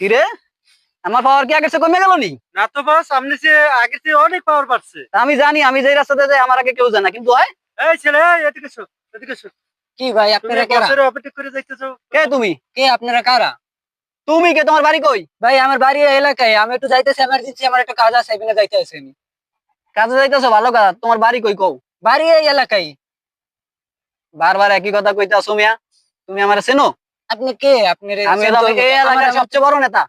কি আমার পাওয়ার কি আগের চেয়ে কমে গেল নি? না তো বস আপনি যে আগে থেকে অনেক পাওয়ার পাচ্ছে আমি জানি আমি যে রাস্তাতে যাই আমার আগে কেউ জানে কিন্তু হয়। এই ছেলে এদিকে এসো এদিকে এসো। কি ভাই তুমি আপনারা কারা? বছরে অপেক্ষা করে যাইতেছো। কে তুমি? কে আপনারা কারা? তুমি কে তোমার বাড়ি কই? ভাই আমার বাড়ি এই এলাকায় আমি একটু যাইতেছি এমার্জেন্সি আমার একটা কাজ আছে এখানে যাইতে আছি আমি কাজে যাইতেছো? ভালো কাজ তোমার বাড়ি কই কও? বাড়ি এই এলাকায়। বারবার একই কথা কইতাছো মিয়া। তুমি আমার চেনো? আপনি কে? আপনার আমি এই এলাকার সবচেয়ে বড় নেতা।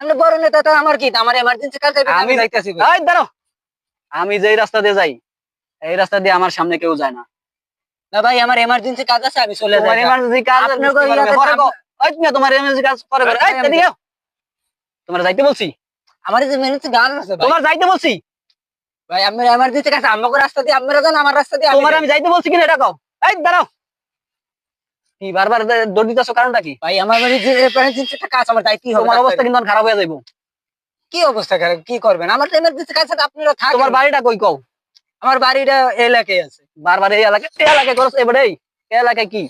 আপনি বড় নেতা তো আমার কি? আমার এমার্জেন্সি কাজ আমি যাইতেছি ভাই। দাঁড়াও। আমি যেই রাস্তা দিয়ে যাই এই রাস্তা দিয়ে আমার সামনে কেউ যায় না। না ভাই আমার এমার্জেন্সি কাজ আছে আমি চলে তোমার যাই। কাজ আপনার কই পরে কও। ওই তুমি তোমার ইমার্জেন্সি কাজ পরে করো। এই, তোমার যাইতে বলছি। আমার যে এমার্জেন্সি গান আছে তোমার যাইতে বলছি। ভাই আমার এমার্জেন্সি আমাকে রাস্তা দিয়ে আপনারা যান আমার রাস্তা দিয়ে আমি তোমার আমি যাইতে বলছি কিনা এটা কও? এই দাঁড়াও। কি বারবার দৌড় দিতেছো কারণটা কি? ভাই আমার বাড়ি যে এমার্জেন্সি একটা কাজ আমার যাইতেই হবে তোমার অবস্থা কিন্তু খারাপ হয়ে যাইবো। কি অবস্থা খারাপ? কি করবেন? আমার এমার্জেন্সি কাজ আছে আপনারা থাকেন। তোমার বাড়িটা কই কও? আমার বাড়িটা এই এলাকায় আছে। বারবার এই এলাকায় এই এলাকায় করছ এবারে? এই কি?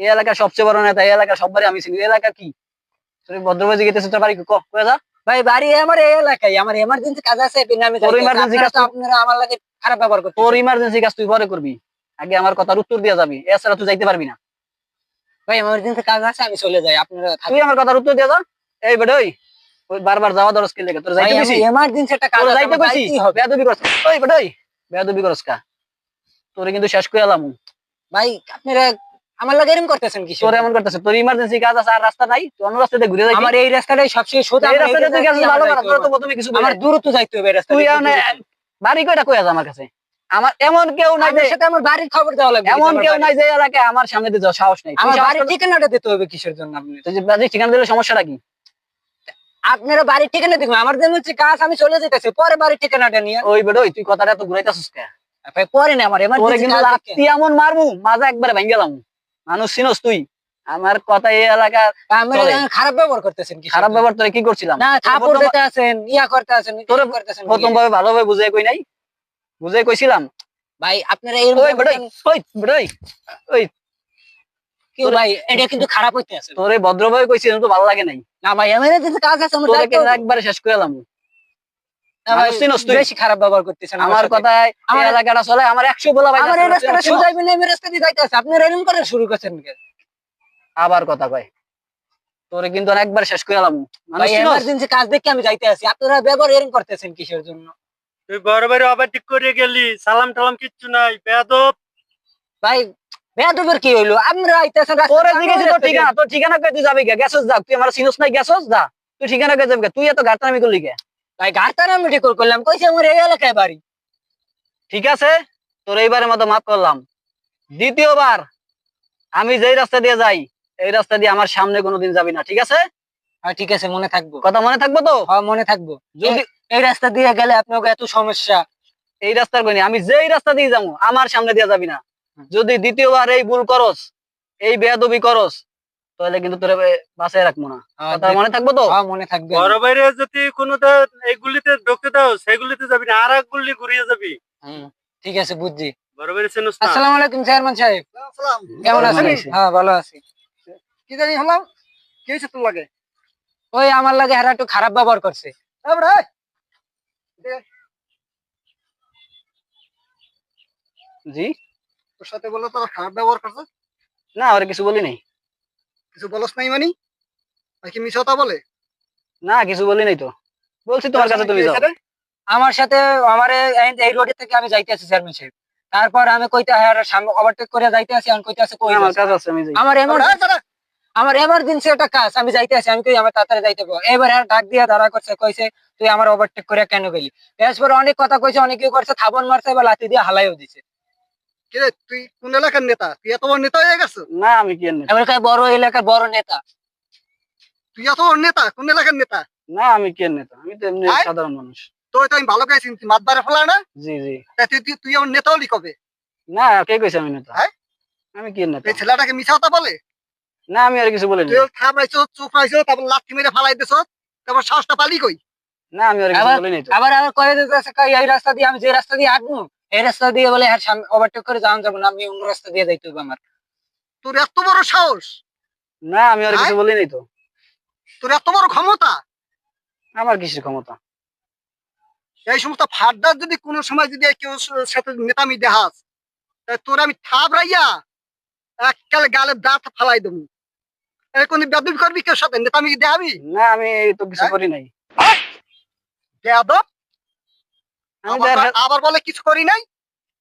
এই এলাকার সবচেয়ে বড় নেতা এই এলাকার সব বাড়ি আমি চিনি। এলাকা কি? তুমি ভদ্রবাজি গেতেছো তোর বাড়ি ক কয়ে যা। ভাই বাড়ি আমার এই এলাকায়। আমার এমার্জেন্সি কাজ আছে আমি তোর। কাজ তো তো- আপনারা আমার লাগে খারাপ ব্যবহার করতে তোর ইমার্জেন্সি কাজ তুই পরে করবি। আগে আমার কথার উত্তর দিয়ে যাবি। এছাড়া তুই যাইতে পারবি না। ভাই এমার্জেন্সি কাজ আছে আমি চলে যাই। আপনারা থাকেন। তুই আমার কথার উত্তর দিয়ে যা। এই বেটা ওই ওই বারবার যাওয়া দরজ কে লেগে? তোর ভাই যাইতে আমি কইছি? এমার্জেন্সি একটা কাজ তোর আছে যাইতে আমার কইছি? বেয়াদবি করছ ওই বেটা বেয়াদবি করছ কা। তোরে কিন্তু শেষ করে এলাম। ভাই আপনারা আমার লাগে এরকম করতেছেন কি তোর এমন করতেছে তোর ইমার্জেন্সি কাজ আছে আর রাস্তা নাই তুই অন্য রাস্তাতে ঘুরে যাই আমার এই রাস্তাটাই সবচেয়ে সোজা এই রাস্তাটা তুই গেছিস ভালো কথা তোর তো প্রথমে কিছু আমার দূরত্ব যাইতে হবে এই রাস্তা তুই এমন বাড়ি কয়টা কই আছে আমার কাছে? আমার এমন কেউ নাই যে সাথে আমার বাড়ির খবর দেওয়া লাগবে এমন কেউ নাই যে এলাকায় আমার সামনে দিয়ে সাহস নাই। আমার বাড়ির ঠিকানাটা দিতে হবে কিসের জন্য আপনি? তুই যে বাড়ির ঠিকানা দিলে সমস্যাটা কি? আপনারা বাড়ির ঠিকানা দেখবেন আমার জন্য হচ্ছে কাজ আমি চলে যেতেছি পরে বাড়ির ঠিকানাটা নিয়ে। ওই ওই তুই কথাটা তো ঘুরাইতাছিস কে? পরে না আমার লাত্তি এমন মারমু মাজা একবারে ভেঙে গেলাম মানুষ চিনস তুই? আমার কথা এই এলাকার খারাপ ব্যবহার করতেছেন খারাপ ব্যবহার তোরে কি করছিলাম? না থাপড় প্রথম- দিতে আছেন ইয়া করতে আছেন তোরে তোরে করতেছেন। প্রথম ভাবে ভালোভাবে বুঝাই কই নাই? বুঝাই কইছিলাম। ভাই আপনারা এর ওই ওই ওই। কি ভাই এটা কিন্তু খারাপ হইতে আছে। তোরে ভদ্রভাবে কইছিলাম তো ভালো লাগে নাই। না ভাই এমার্জেন্সি কাজ আছে আমার তোরে হবে। একবারে শেষ করে না ভাই, মানুষ চিনস তুই? বেশি খারাপ ব্যবহার করতেছেন আমার। কথায় আমার- এলাকাটা চলে আমার একশো বলা আমার এই রাস্তাটা সোজাইবেন না রাস্তা দিয়ে যাইতে আছে আপনারা করে শুরু করছেন আবার কথা কয়। তোরে কিন্তু একবার শেষ করে এলাম? এমার্জেন্সি কাজ দেখে আমি যাইতে আছি আপনারা ব্যবহার এরকম করতেছেন কিসের জন্য? তুই বড় বড় আবার ঠিক করে গেলি সালাম টালাম কিচ্ছু নাই বেয়াদব। ভাই বেয়াদবের কি হইল? আইতেছেন তোরে জিজ্ঞেস দিয়ে- ঠিকানা কই? তুই যাবি গেছস যা। তুই আমার চিনস নাই গেছস যা। তুই ঠিকানা কই যাবি? তুই এত গাতামি করলি কে? ভাই গাড়তার আমি ঠিক করলাম। কইছে আমার এই এলাকায় বাড়ি। ঠিক আছে? তোর এইবারের মতো মাফ করলাম। দ্বিতীয়বার আমি যেই রাস্তা দিয়ে যাই এই রাস্তা দিয়ে আমার সামনে কোনোদিন যাবি না ঠিক আছে? হ্যাঁ ঠিক আছে মনে থাকব। কথা মনে থাকব তো? হ্যাঁ মনে থাকব। যদি এই রাস্তা দিয়ে গেলে আপনাকে এত সমস্যা। এই রাস্তার কইনি আমি যেই রাস্তা দিয়ে যাব আমার সামনে দিয়ে যাবি না। যদি দ্বিতীয়বার এই ভুল করস এই বেয়াদবি করস তাহলে কিন্তু তোরে বাসায় রাখব না। কথা মনে থাকব তো? হ্যাঁ মনে থাকবে। বড় বাইরে যদি কোনো এইগুলিতে ঢুকতে দাও সেগুলিতে যাবি না আর এক গুলি ঘুরিয়ে যাবি। হুম, ঠিক আছে বুঝছি। বড় বাইরে চেনস না। আসসালামু আলাইকুম চেয়ারম্যান সাহেব। কেমন আছেন? হ্যাঁ ভালো আছি। কি জানি হলাম কি হয়েছে তোর লাগে? ওই আমার লাগে হেরা একটু খারাপ ব্যবহার করছে। জি? তোর সাথে বলল তোরা খারাপ ব্যবহার করছে? না আর কিছু বলি নাই কিছু বলস নাই মানি? নাকি মিশতা বলে? না কিছু বলি নাই তো। বলছি তোমার কাছে তুমি যাও। আমার সাথে আমার এই- রোডে থেকে আমি যাইতে আছি চেয়ারম্যান সাহেব। তারপর আমি কইতে হ্যাঁ সামনে ওভারটেক করে যাইতে আছি আমি কইতে আছি কই আমার? কাজ আছে আমি যাই। আমার এমন আমার এমার্জেন্সি একটা কাজ আমি যাইতে আছি আমি কই আমার তাড়াতাড়ি যাইতে পারব এবার আর ডাক দিয়া দাঁড়া করছে কইছে তুই আমার ওভারটেক করে কেন গেলি? এরপর অনেক কথা কইছে অনেক কেউ করছে থাবন মারছে এবার লাথি দিয়ে হালাইও দিছে। কিরে তুই কোন এলাকার নেতা? তুই এত বড় নেতা হয়ে গেছো? না আমি কি কয় বড় এলাকার বড় নেতা। তুই এত বড় নেতা কোন এলাকার নেতা? না আমি কি নেতা? আমি তো এমনি সাধারণ মানুষ। তো তো আমি ভালো ফেলা না? জি জি। তুই আমার নেতা হলি কবে না কে কইছে আমি নেতা? আমি কি আর নেতা? এই ছেলেটাকে বলে? না আমি আর কিছু বলিনি। তুই রাইছো তারপর লাঠি মেরে ফালাই দিছ তারপর সাহসটা পালি কই? না আমি আর কিছু আবার- বলিনি আবার আবার কয়ে দিতেছে এই রাস্তা দিয়ে আমি যে রাস্তা দিয়ে হাঁটবো এই রাস্তা দিয়ে বলে হ্যাঁ ওভারটেক করে যাওয়া যাব না আমি অন্য রাস্তা দিয়ে যাইতে হবে আমার। তোর এত বড় সাহস? না আমি আর কিছু বলি নাই তো। তোর এত বড় ক্ষমতা? আমার কিসের ক্ষমতা? এই সমস্ত ফাড্ডার যদি কোনো সময় যদি কেউ সাথে নেতামি দেহাস তোর আমি থাবড়াইয়া এককালে গালে দাঁত ফালাই দেবো। এই কোন বেদবি করবি কেউ সাথে? নেতামি দেখাবি? না আমি তো কিছু হ্যাঁ? করি নাই। তো আবার বলে কিছু করি নাই?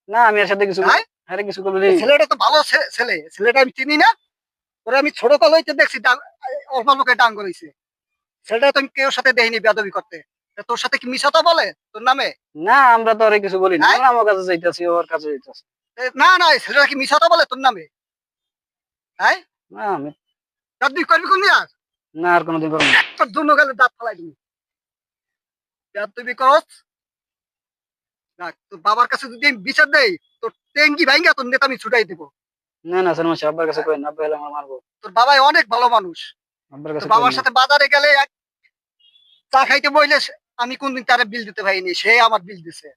না আমি এর সাথে কিছু হ্যাঁ? হ্যাঁ কিছু করি নাই। ছেলেটা তো ভালো ছেলে। ছেলেটা আমি চিনি না। ওরে আমি ছোট কাল হইতে দেখছি অল্প লোকে ডাং করেছে। ছেলেটা তো আমি কেউ সাথে দেখিনি বেদবি করতে। তোর সাথে কি মিশাতা বলে? তোর নামে? না আমরা তো আর কিছু বলি না। হ্যাঁ? আমার কাছে যাইতেছি ওর কাছে যাইতেছি। না না ছেলেটা কি মিশাতা বলে? তোর নামে? হ্যাঁ না আমি বেদবি করবি কোন আর? না আর কোনোদিন করব না। তোর দুনো গেলে দাঁত ফালাই দিবি। বেদবি করস। বাবার কাছে যদি আমি বিচার দেই তোর টেঙ্গি ভাঙ্গা তোর নেতা আমি ছুটাই দেবো। না না মাসে আব্বার কাছে কই না আব্বা হলে আমার মারবো। তোর বাবাই অনেক ভালো মানুষ। আব্বার কাছে বাবার সাথে বাজারে গেলে চা খাইতে বইলে আমি কোনদিন তারে বিল দিতে পারিনি সে আমার বিল দিছে।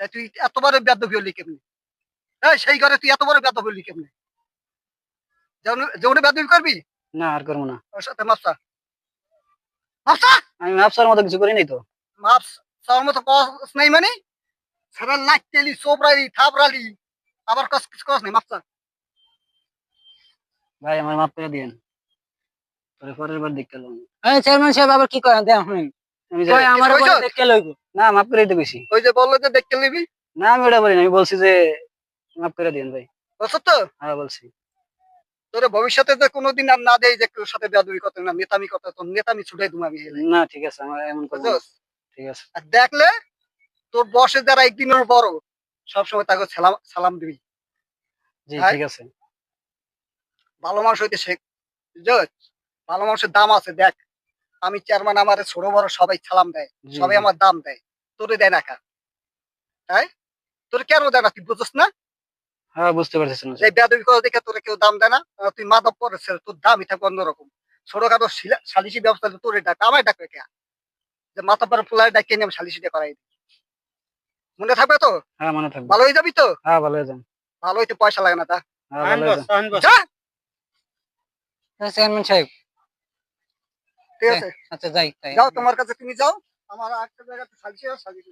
তা তুই এত বড় বেদবি হলি কেমনি? এই সেই ঘরে তুই এত বড় বেদবি হলি কেমনি? যেমন বেদবি করবি? না আর করব না। ওর সাথে মাপসা। মাপসা? আমি মাপসার মতো কিছু করি নাই তো। মাপস চাওয়ার মতো কস নাই মানে? থাবরালি আবার কস কিছু কস নাই মাপসা ভাই আমার মাপ করে দিয়েন। পরে পরের বার দেখতে এই চেয়ারম্যান সাহেব আবার কি করেন? আমি যাই- আমার? দেখতে লইব। না মাপ করে দিতে কইছি ওই যে বলল যে দেখতে নিবি না আমি ওটা বলি না আমি বলছি যে মাপ করে দিয়েন ভাই। বলছো তো? হ্যাঁ বলছি। তোরে ভবিষ্যতে যে কোনোদিন আর না দেয় যে কেউ সাথে বেদবি করতে না নেতামি করতে তোর নেতামি ছুটাই তুমি আমি। না ঠিক আছে আমার এমন। বুঝছস? ঠিক আছে। আর দেখলে তোর বসে যারা একদিনের বড় সবসময় তাকে সালাম সালাম দিবি। জি? ঠিক আছে। ভালো মানুষ হইতে শেখ ভালো মানুষের দাম আছে দেখ। আমি চেয়ারম্যান আমার ছোট বড় সবাই সালাম দেয় সবাই আমার দাম দেয়। তোরে দেয় না কা? তাই? তোর কেন দেয় না তুই বুঝছ না? হ্যাঁ বুঝতে পারছি স্যার এই বেদবি করে দেখে তোরে কেউ দাম দেয় না? তুই মাদক পড়েছে তোর দামই থাকবে অন্যরকম ছোটখাটো সালিশি ব্যবস্থা তোরে ডাক আমায় ডাকবে কে? যে মাথা পরে ফুলায় ডাকে নিয়ে আমি সালিশিটা করাই দিই। মনে থাকবে তো? হ্যাঁ মনে থাকবে। ভালো হয়ে যাবি তো? হ্যাঁ ভালো হয়ে যাবে। ভালো হইতে পয়সা লাগে না তা। হ্যাঁ হয়ে চেয়ারম্যান সাহেব। ঠিক আছে। আচ্ছা যাই যাও তোমার কাছে তুমি যাও। আমার আরেকটা জায়গাতে সাজিয়ে আর সালিশি